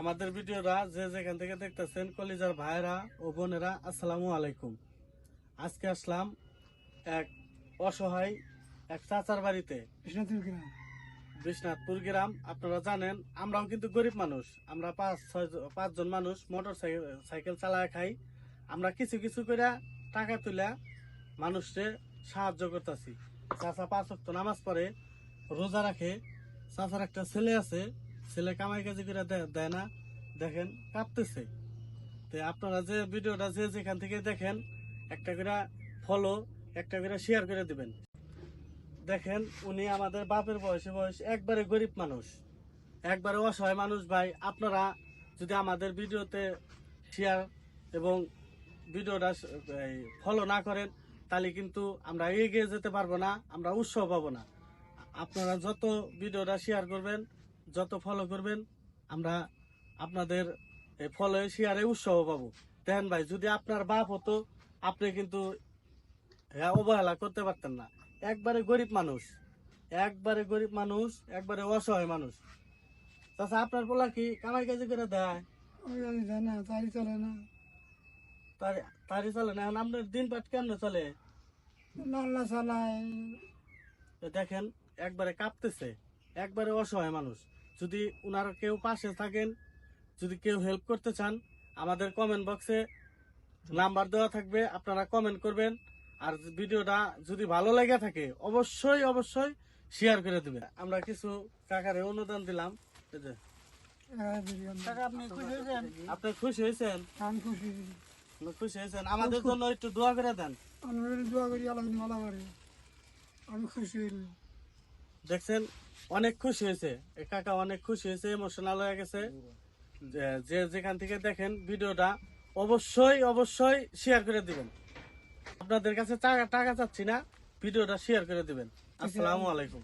আমাদের ভিডিওরা যে যেখান থেকে দেখতেছেন কলিজার ভাইরা ও বোনেরা আসসালামু আলাইকুম। আজকে আসলাম এক অসহায় এক চাচার বাড়িতে। বিশ্বনাথপুর গ্রাম। আপনারা জানেন আমরাও কিন্তু গরিব মানুষ। আমরা পাঁচ ছয় পাঁচজন মানুষ মোটর সাইকেল চালায় খাই। আমরা কিছু কিছু করে টাকা তুলে মানুষকে সাহায্য করতেছি। চাচা পাঁচ নামাজ পড়ে রোজা রাখে। চাচার একটা ছেলে আছে ছেলে কামাই কাজি করে দেয় না, দেখেন, কাঁপতেছে। তো আপনারা যে ভিডিওটা যে যেখান থেকে দেখেন, একটা করে ফলো একটা করে শেয়ার করে দিবেন। দেখেন, উনি আমাদের বাপের বয়সে বয়স একবারে গরিব মানুষ। একবারে অসহায় মানুষ ভাই। আপনারা যদি আমাদের ভিডিওতে শেয়ার এবং ভিডিওটা ফলো না করেন, তাহলে কিন্তু আমরা এগিয়ে যেতে পারব না, আমরা উৎসাহ পাবো না। আপনারা যত ভিডিওটা শেয়ার করবেন যত ফলো করবেন আমরা আপনাদের ফলো শেয়ারে উৎসাহ পাবো। দেখেন ভাই যদি আপনার বাপ হতো আপনি কিন্তু হ্যাঁ অবহেলা করতে পারতেন না। একবারে গরিব মানুষ একবারে গরিব মানুষ একবারে অসহায় মানুষ। তাছাড়া আপনার পোলা কি কামাই কাজি করে দেয়? ওই আমি জানি না চলে না। তার চলে না। এখন আপনার দিন পাট কেমনে চলে? নাল্লা চালায়। তো দেখেন একবারে কাঁপতেছে একবারে অসহায় মানুষ। যদি উনার কেউ পাশে থাকেন যদি কেউ হেল্প করতে চান আমাদের কমেন্ট বক্সে নাম্বার দেওয়া থাকবে আপনারা কমেন্ট করবেন। আর ভিডিওটা যদি ভালো লেগে থাকে অবশ্যই অবশ্যই শেয়ার করে দিবেন। আমরা কিছু কাকারে অনুদান দিলাম। এই আপনি খুশি হয়েছেন? আপনি খুশি হয়েছেন? খুশি। খুশি হয়েছেন? আমাদের জন্য একটু দোয়া করে দেন। আমি দোয়া করি খুশি দেখছেন? অনেক খুশি হয়েছে। কাকা অনেক খুশি হয়েছে ইমোশনাল হয়ে গেছে। যে- যে যেখান থেকে দেখেন ভিডিওটা অবশ্যই অবশ্যই শেয়ার করে দিবেন। আপনাদের কাছে টাকা টাকা চাচ্ছি না ভিডিওটা শেয়ার করে দিবেন। আসসালামু আলাইকুম।